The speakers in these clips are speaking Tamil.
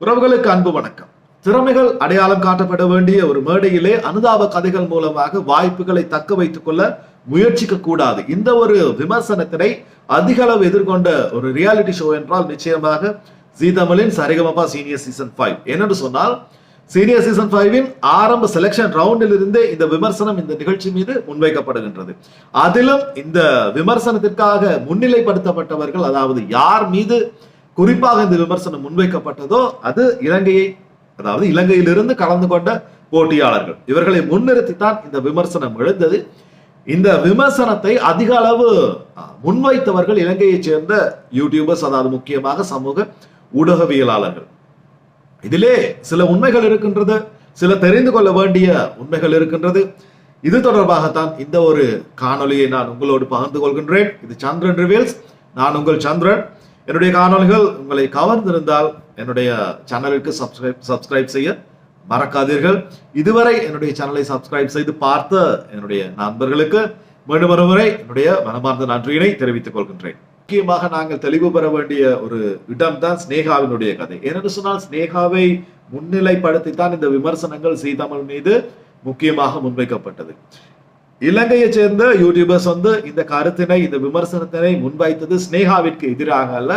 உறவுகளுக்கு அன்பு வணக்கம். திறமைகள் அடையாளம் காட்டப்பட வேண்டிய ஒரு மேடையிலே அனுதாப கதைகள் மூலமாக வாய்ப்புகளை தக்க வைத்துக் கொள்ள முயற்சிக்க கூடாது. இந்த ஒரு விமர்சனத்தினை அதிக அளவு எதிர்கொண்ட ஒரு ரியாலிட்டி ஷோ என்றால் நிச்சயமாக ஜி தமிழின் சரிகமபா சீனியர் சீசன் ஃபைவ் என்னென்று சொன்னால் சீனியர் சீசன் ஃபைவின் ஆரம்ப செலெக்ஷன் ரவுண்டில் இருந்தே இந்த விமர்சனம் இந்த நிகழ்ச்சி மீது முன்வைக்கப்படுகின்றது. அதிலும் இந்த விமர்சனத்திற்காக முன்னிலைப்படுத்தப்பட்டவர்கள் அதாவது யார் மீது குறிப்பாக இந்த விமர்சனம் முன்வைக்கப்பட்டதோ அது இலங்கையை அதாவது இலங்கையிலிருந்து கலந்து கொண்ட போட்டியாளர்கள். இவர்களை முன்னிறுத்தித்தான் இந்த விமர்சனம் எழுந்தது. இந்த விமர்சனத்தை அதிக அளவு முன்வைத்தவர்கள் இலங்கையைச் சேர்ந்த யூடியூபர்ஸ் அதாவது முக்கியமாக சமூக ஊடகவியலாளர்கள். இதிலே சில உண்மைகள் இருக்கின்றது சில தெரிந்து கொள்ள வேண்டிய உண்மைகள் இருக்கின்றது. இது தொடர்பாகத்தான் இந்த ஒரு காணொலியை நான் உங்களோடு பகிர்ந்து கொள்கின்றேன். இது சந்திரன் ரிவீல்ஸ். நான் உங்கள் சந்திரன். என்னுடைய காணொலிகள் உங்களை கவர்ந்திருந்தால் என்னுடைய சேனலுக்கு சப்ஸ்கிரைப் சப்ஸ்கிரைப் செய்ய மறக்காதீர்கள். இதுவரை என்னுடைய சேனலை சப்ஸ்கிரைப் செய்து பார்த்த என்னுடைய நண்பர்களுக்கு மீண்டும் ஒருமுறை என்னுடைய மனமார்ந்த நன்றியினை தெரிவித்துக் கொள்கின்றேன். முக்கியமாக நாங்கள் தெளிவு பெற வேண்டிய ஒரு இடம் தான் ஸ்னேகாவினுடைய கதை. ஏனென்று சொன்னால் ஸ்னேகாவை முன்னிலைப்படுத்தித்தான் இந்த விமர்சனங்கள் சீதமிழ் மீது முக்கியமாக முன்வைக்கப்பட்டது. இலங்கையைச் சேர்ந்த யூடியூபர்ஸ் வந்து இந்த கருத்தினை இந்த விமர்சனத்தினை முன்வைத்தது ஸ்னேகாவிற்கு எதிராக அல்ல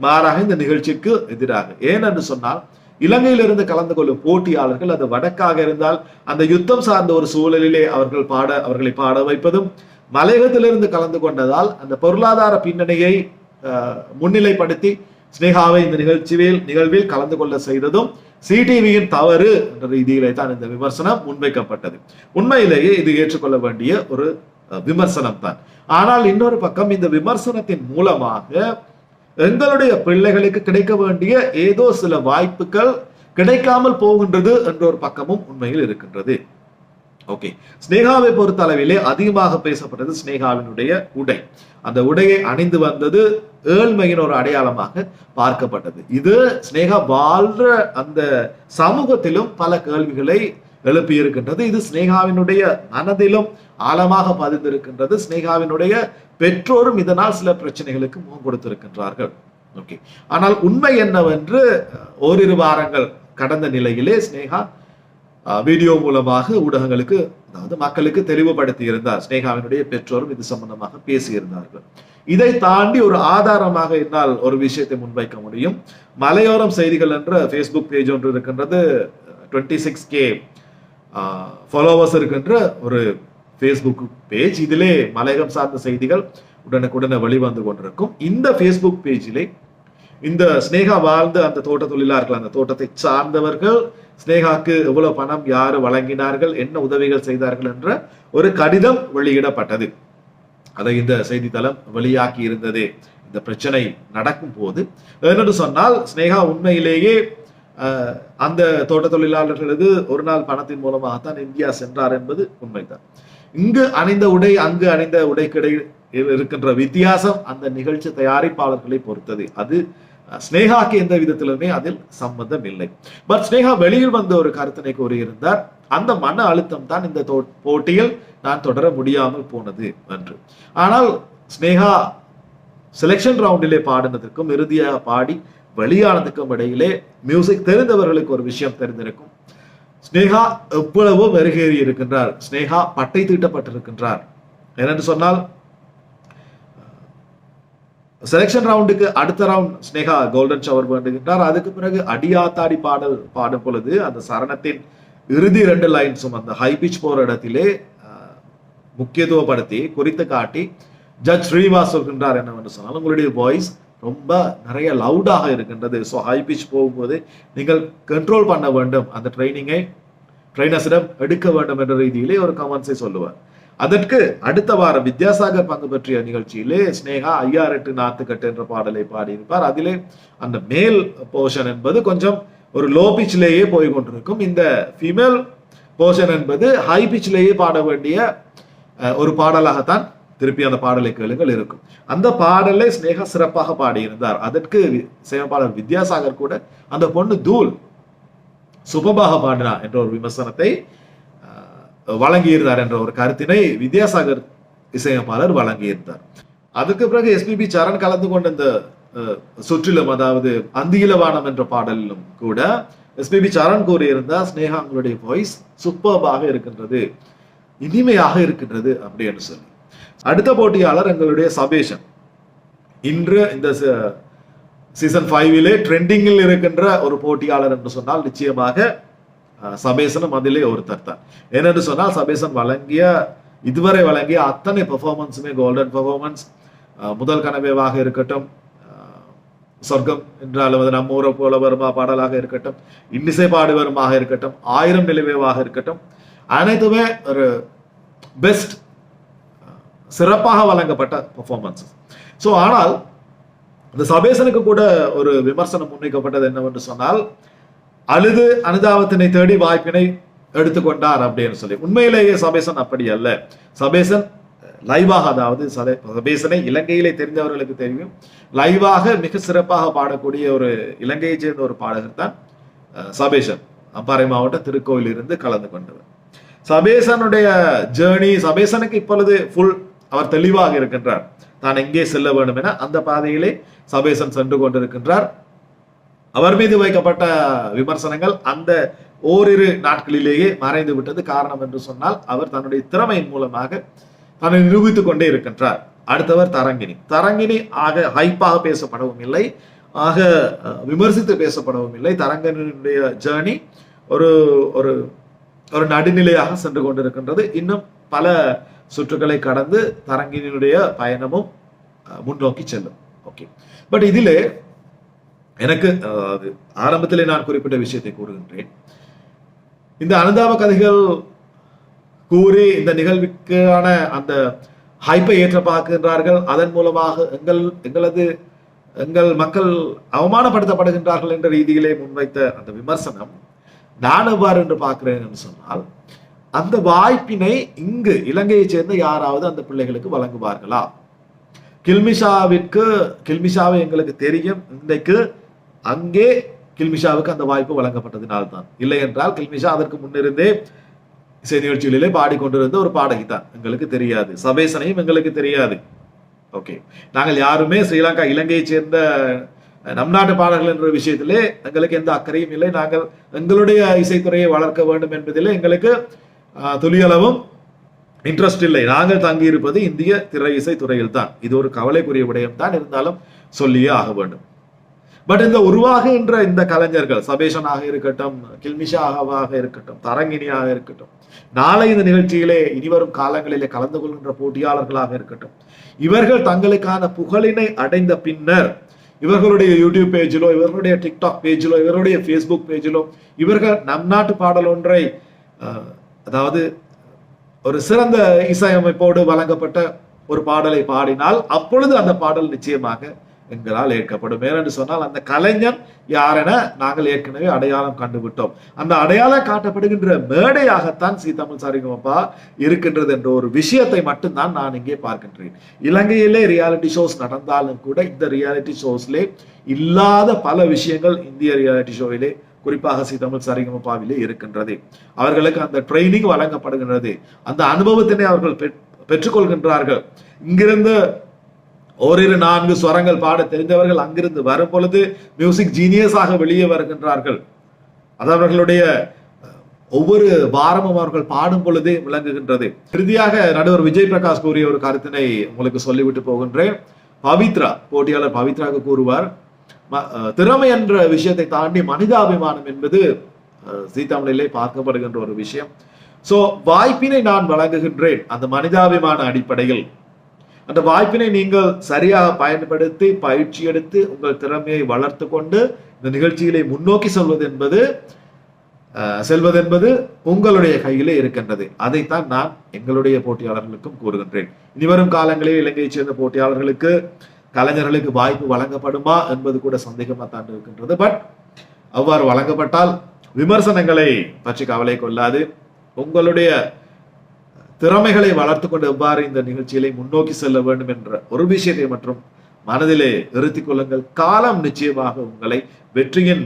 மாறாக இந்த நிகழ்ச்சிக்கு எதிராக. ஏனென்று சொன்னால் இலங்கையிலிருந்து கலந்து கொள்ளும் போட்டியாளர்கள் அது வடக்காக இருந்தால் அந்த யுத்தம் சார்ந்த ஒரு சூழலிலே அவர்கள் பாட அவர்களை பாட வைப்பதும் மலையகத்திலிருந்து கலந்து கொண்டதால் அந்த பொருளாதார பின்னணியை முன்னிலைப்படுத்தி ஸ்னேகாவை இந்த நிகழ்ச்சியில் நிகழ்வில் கலந்து கொள்ள செய்ததும் சிடிவியின் தவறு என்ற ரீதியிலே தான் இந்த விமர்சனம் முன்வைக்கப்பட்டது. உண்மையிலேயே இது ஏற்றுக்கொள்ள வேண்டிய ஒரு விமர்சனம் தான் ஆனால் இன்னொரு பக்கம் இந்த விமர்சனத்தின் மூலமாக எங்களுடைய பிள்ளைகளுக்கு கிடைக்க வேண்டிய ஏதோ சில வாய்ப்புகள் கிடைக்காமல் போகின்றது என்ற ஒரு பக்கமும் உண்மையில் இருக்கின்றது. ஓகே. ஸ்னேகாவை பொறுத்த அளவிலே அதிகமாக பேசப்பட்டது ஸ்னேகாவினுடைய உடை. அந்த உடையை அணிந்து வந்தது ஏழ்மையின் ஒரு அடையாளமாக பார்க்கப்பட்டது. இது ஸ்னேகா வாழ்ற அந்த சமூகத்திலும் பல கேள்விகளை எழுப்பி இருக்கின்றது இது ஸ்னேகாவினுடைய மனதிலும் ஆழமாக பதிந்திருக்கின்றது. ஸ்னேகாவினுடைய பெற்றோரும் இதனால் சில பிரச்சனைகளுக்கு முகம் கொடுத்திருக்கின்றார்கள். ஓகே. ஆனால் உண்மை என்னவென்று ஓரிரு வாரங்கள் கடந்த நிலையிலே ஸ்னேகா வீடியோ மூலமாக ஊடகங்களுக்கு அதாவது மக்களுக்கு தெளிவுபடுத்தி இருந்தார். ஸ்னேகாவினுடைய பெற்றோரும் இது சம்பந்தமாக பேசியிருந்தார்கள். இதை தாண்டி ஒரு ஆதாரமாக என்னால் ஒரு விஷயத்தை முன்வைக்க முடியும். மலையோரம் செய்திகள் என்ற ஃபேஸ்புக் பேஜ் ஒன்று இருக்கின்றது. டுவெண்ட்டி சிக்ஸ் கே ஃபாலோவர்ஸ் இருக்கின்ற ஒரு ஃபேஸ்புக் பேஜ் இதிலே மலையகம் சார்ந்த செய்திகள் உடனுக்குடனே வெளிவந்து கொண்டிருக்கும். இந்த ஃபேஸ்புக் பேஜிலே இந்த ஸ்னேகா வாழ்ந்த அந்த தோட்ட தொழிலாளர்கள் அந்த தோட்டத்தை சார்ந்தவர்கள் ஸ்னேகாக்கு எவ்வளவு பணம் யாரு வழங்கினார்கள் என்ன உதவிகள் செய்தார்கள் என்ற ஒரு கடிதம் வெளியிடப்பட்டது. அதை இந்த செய்தித்தளம் வெளியாக்கி இருந்தது. இந்த பிரச்சனை நடக்கும் போது என்னென்று சொன்னால் ஸ்னேகா உண்மையிலேயே அந்த தோட்ட தொழிலாளர்களது ஒரு நாள் பணத்தின் மூலமாகத்தான் இந்தியா சென்றார் என்பது உண்மைதான். இங்கு அணிந்த உடை அங்கு அணிந்த உடைக்கிடையில் இருக்கின்ற வித்தியாசம் அந்த நிகழ்ச்சி தயாரிப்பாளர்களை பொறுத்தது. அது ஸ்னேகாக்கு எந்த விதத்திலுமே அதில் சம்பந்தம் இல்லை பட் ஸ்னேகா வெளியில் வந்த ஒரு கருத்தினை கூறியிருந்தார். அந்த மன அழுத்தம் தான் இந்த போட்டியில் நான் தொடர முடியாமல் போனது என்று. ஆனால் ஸ்னேகா செலெக்ஷன் ரவுண்டிலே பாடினதற்கும் இறுதியாக பாடி வெளியானதுக்கும் இடையிலே மியூசிக் தெரிந்தவர்களுக்கு ஒரு விஷயம் தெரிந்திருக்கும். ஸ்னேகா எவ்வளவோ மெருகேறி இருக்கின்றார். ஸ்னேகா பட்டை தீட்டப்பட்டிருக்கின்றார். ஏனென்று சொன்னால் செலெக்ஷன் ரவுண்டுக்கு அடுத்த ரவுண்ட் ஸ்னேகா கோல்டன் ஷவர் வேண்டுகின்றார். அதுக்கு பிறகு அடியாத்தாடி பாடல் பாடும் பொழுது அந்த சரணத்தின் இறுதி ரெண்டு லைன்ஸும் அந்த ஹை பிச் போற இடத்திலே முக்கியத்துவப்படுத்தி குறித்து காட்டி ஜட்ஜ் ஸ்ரீவாஸ் சொல்கின்றார் என்னவென்று சொன்னால் உங்களுடைய வாய்ஸ் ரொம்ப நிறைய லவுடாக இருக்கின்றது. ஸோ ஹை பிச் போகும்போது நீங்கள் கண்ட்ரோல் பண்ண வேண்டும். அந்த ட்ரைனிங்கை ட்ரைனர்ஸிடம் எடுக்க வேண்டும் என்ற ரீதியிலே ஒரு கமெண்ட்ஸை சொல்லுவார். அதற்கு அடுத்த வாரம் வித்யாசாகர் பங்கு பற்றிய நிகழ்ச்சியிலே ஸ்னேகா ஐயார் எட்டு நாத்துக்கட்டு என்ற பாடலை பாடியிருப்பார். அதிலே அந்த மேல் போர்ஷன் என்பது கொஞ்சம் ஒரு லோ பிச்சிலேயே போய் கொண்டிருக்கும். இந்த ஃபீமேல் போர்ஷன் என்பது ஹை பிச்சிலேயே பாட வேண்டிய அஹ், ஒரு பாடலாகத்தான் திருப்பி அந்த பாடலை கேளுங்கள் இருக்கும். அந்த பாடலை ஸ்னேகா சிறப்பாக பாடியிருந்தார். அதற்கு வி- வித்யாசாகர் கூட அந்த பொண்ணு தூள் சுபமாக பாடினா என்ற ஒரு விமர்சனத்தை வழங்கியிருந்தார் என்ற ஒரு கருத்தினை வித்யாசாகர் இசையமைப்பாளர் வழங்கியிருந்தார். அதுக்கு பிறகு எஸ்பிபி சரண் கலந்து கொண்ட இந்த சுற்றிலும் அதாவது அந்தியிலவானம் என்ற பாடலிலும் கூட எஸ்பிபி சரண் கூறியிருந்தார் ஸ்னேகா உங்களுடைய வாய்ஸ் சூப்பர்பாக இருக்கின்றது இனிமையாக இருக்கின்றது அப்படின்னு சொல்லி. அடுத்த போட்டியாளர் எங்களுடைய சபேஷன். இன்று இந்த சீசன் ஃபைவிலே ட்ரெண்டிங்கில் இருக்கின்ற ஒரு போட்டியாளர் என்று சொன்னால் நிச்சயமாக சபேசனும் அதிலே ஒருத்தர் தான். என்னென்னு சொன்னால் சபேசன் வழங்கிய இதுவரை வழங்கிய அத்தனை பெர்ஃபார்மன்ஸுமே கோல்டன் பெர்ஃபார்மன்ஸ் முதல் கனவேவாக இருக்கட்டும் சொர்க்கம் என்றாலும் அது நம்ம ஊரை போல வருமா பாடலாக இருக்கட்டும் இன்னிசை பாடுவருமாக இருக்கட்டும் ஆயிரம் நிலவேவாக இருக்கட்டும் அனைத்துமே ஒரு பெஸ்ட் சிறப்பாக வழங்கப்பட்ட பெர்ஃபார்மன்ஸ் ஸோ ஆனால் இந்த சபேசனுக்கு கூட ஒரு விமர்சனம் முன்வைக்கப்பட்டது என்னவென்று சொன்னால் அழுது அனுதாபத்தினை தேடி வாய்ப்பினை எடுத்துக்கொண்டார் அப்படின்னு சொல்லி. உண்மையிலேயே சபேசன் அப்படி அல்ல. சபேசன் லைவாக அதாவது சபேசனை இலங்கையிலே தெரிந்தவர்களுக்கு தெரியும். லைவாக மிக சிறப்பாக பாடக்கூடிய ஒரு இலங்கையை சேர்ந்த ஒரு பாடகர் தான் சபேசன். அம்பாறை மாவட்டம் திருக்கோவில் இருந்து கலந்து கொண்டவர். சபேசனுடைய ஜேர்னி சபேசனுக்கு இப்பொழுது ஃபுல் அவர் தெளிவாக இருக்கின்றார். தான் எங்கே செல்ல வேண்டும் என அந்த பாதையிலே சபேசன் சென்று கொண்டிருக்கின்றார். அவர் மீது வைக்கப்பட்ட விமர்சனங்கள் அந்த ஓரிரு நாட்களிலேயே மறைந்து விட்டது காரணம் என்று சொன்னால் அவர் தன்னுடைய திறமையின் மூலமாக தன்னை நிரூபித்துக் கொண்டே இருக்கின்றார். அடுத்தவர் தரங்கினி. தரங்கினி ஆக ஹைப்பாக பேசப்படவும் இல்லை. ஆக விமர்சித்து பேசப்படவும் இல்லை. தரங்கனுடைய ஜேர்னி ஒரு ஒரு ஒரு நடுநிலையாக சென்று கொண்டிருக்கின்றது. இன்னும் பல சுற்றுகளை கடந்து தரங்கினுடைய பயணமும் முன்னோக்கி செல்லும். ஓகே பட் இதிலே எனக்கு அது ஆரம்பத்திலே நான் குறிப்பிட்ட விஷயத்தை கூறுகின்றேன். இந்த அனுதாப கதைகள் கூறி இந்த நிகழ்வுக்கான அந்த ஹைப்பை ஏற்ற பார்க்கின்றார்கள் அதன் மூலமாக எங்கள் எங்களது எங்கள் மக்கள் அவமானப்படுத்தப்படுகின்றார்கள் என்ற ரீதியிலே முன்வைத்த அந்த விமர்சனம் நான் எவ்வாறு என்று பார்க்கிறேன் என்று சொன்னால் அந்த வாய்ப்பினை இங்கு இலங்கையைச் சேர்ந்த யாராவது அந்த பிள்ளைகளுக்கு வழங்குவார்களா? கில்மிஷாவிற்கு கில்மிஷாவை எங்களுக்கு தெரியும். இன்றைக்கு அங்கே கில்மிஷாவுக்கு அந்த வாய்ப்பு வழங்கப்பட்டதினால்தான். இல்லை என்றால் கில்மிஷா அதற்கு முன்னிருந்தே இசை நிகழ்ச்சிகளிலே பாடிக்கொண்டிருந்த ஒரு பாடகி தான் எங்களுக்கு தெரியாது. சபேசனையும் எங்களுக்கு தெரியாது. ஓகே நாங்கள் யாருமே ஸ்ரீலங்கா இலங்கையை சேர்ந்த நம் நாட்டு பாடல்கள் என்ற விஷயத்திலே எங்களுக்கு எந்த அக்கறையும் இல்லை. நாங்கள் எங்களுடைய இசைத்துறையை வளர்க்க வேண்டும் என்பதிலே எங்களுக்கு துளியளவும் இன்ட்ரெஸ்ட் இல்லை. நாங்கள் தங்கியிருப்பது இந்திய திரை இசை துறையில் தான் இது ஒரு கவலைக்குரிய விடயம் தான் இருந்தாலும் சொல்லியே ஆக வேண்டும். பட் இந்த உருவாகுகின்ற இந்த கலைஞர்கள் சபேஷனாக இருக்கட்டும் கில்மிஷாவாக இருக்கட்டும் தரங்கினியாக இருக்கட்டும் நாளை இந்த நிகழ்ச்சியிலே இனிவரும் காலங்களிலே கலந்து கொள்கின்ற போட்டியாளர்களாக இருக்கட்டும் இவர்கள் தங்களுக்கான புகழினை அடைந்த பின்னர் இவர்களுடைய யூடியூப் பேஜிலோ இவர்களுடைய டிக்டாக் பேஜிலோ இவருடைய ஃபேஸ்புக் பேஜிலோ இவர்கள் நம் நாட்டு பாடல் ஒன்றை அதாவது ஒரு சிறந்த இசையமைப்போடு வழங்கப்பட்ட ஒரு பாடலை பாடினால் அப்பொழுது அந்த பாடல் நிச்சயமாக எங்களால் ஏற்கப்படும். ஏனென்று சொன்னால் அந்த கலைஞர் யாரென நாங்கள் ஏற்கனவே அடையாளம் கண்டுவிட்டோம். அந்த அடையாளம் காட்டப்படுகின்ற மேடையாகத்தான் சி தமிழ் சாரிகமப்பா இருக்கின்றது என்ற ஒரு விஷயத்தை மட்டும்தான் நான் இங்கே பார்க்கின்றேன். இலங்கையிலே ரியாலிட்டி ஷோஸ் நடந்தாலும் கூட இந்த ரியாலிட்டி ஷோஸ்லே இல்லாத பல விஷயங்கள் இந்திய ரியாலிட்டி ஷோவிலே குறிப்பாக சி தமிழ் சரிகமப்பாவிலே இருக்கின்றது. அவர்களுக்கு அந்த ட்ரைனிங் வழங்கப்படுகின்றது. அந்த அனுபவத்தினை அவர்கள் பெற்- பெற்றுக்கொள்கின்றார்கள். இங்கிருந்து ஓரிரு நான்கு ஸ்வரங்கள் பாட தெரிந்தவர்கள் அங்கிருந்து வரும் பொழுது மியூசிக் ஜீனியஸாக வெளியே வருகின்றார்கள். அது அவர்களுடைய ஒவ்வொரு வாரமும் அவர்கள் பாடும் பொழுதே விளங்குகின்றது. இறுதியாக நடுவர் விஜய் பிரகாஷ் கூறிய ஒரு கருத்தினை உங்களுக்கு சொல்லிவிட்டு போகின்றேன். பவித்ரா போட்டியாளர் பவித்ராவுக்கு கூறுவார் ம- திறமை என்ற விஷயத்தை தாண்டி மனிதாபிமானம் என்பது அஹ், பார்க்கப்படுகின்ற ஒரு விஷயம். சோ வாய்ப்பினை நான் வழங்குகின்றேன் அந்த மனிதாபிமான அடிப்படையில். அந்த வாய்ப்பினை நீங்கள் சரியாக பயன்படுத்தி பயிற்சி எடுத்து உங்கள் திறமையை வளர்த்து கொண்டு இந்த நிகழ்ச்சிகளை முன்னோக்கி செல்வது என்பது செல்வது என்பது உங்களுடைய கையிலே இருக்கின்றது. அதைத்தான் நான் எங்களுடைய போட்டியாளர்களுக்கும் கூறுகின்றேன். இனிவரும் காலங்களில் இலங்கையைச் சேர்ந்த போட்டியாளர்களுக்கு கலைஞர்களுக்கு வாய்ப்பு வழங்கப்படுமா என்பது கூட சந்தேகமாக தான் இருக்கின்றது. பட் அவ்வாறு வழங்கப்பட்டால் விமர்சனங்களை பற்றி கவலை கொள்ளாது. உங்களுடைய திறமைகளை வளர்த்து கொண்டு எவ்வாறு இந்த நிகழ்ச்சிகளை முன்னோக்கி செல்ல வேண்டும் என்ற ஒரு விஷயத்தை மற்றும் மனதிலே நிறுத்திக் கொள்ளுங்கள். காலம் நிச்சயமாக உங்களை வெற்றியின்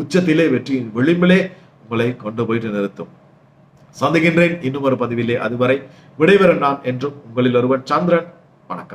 உச்சத்திலே வெற்றியின் விளிம்பிலே உங்களை கொண்டு போயிட்டு நிறுத்தும். சந்திக்கின்றேன். இன்னும் ஒரு பதிவிலே அதுவரை விடைபெறும் நான் என்றும் உங்களில் ஒருவன் சந்திரன். வணக்கம்.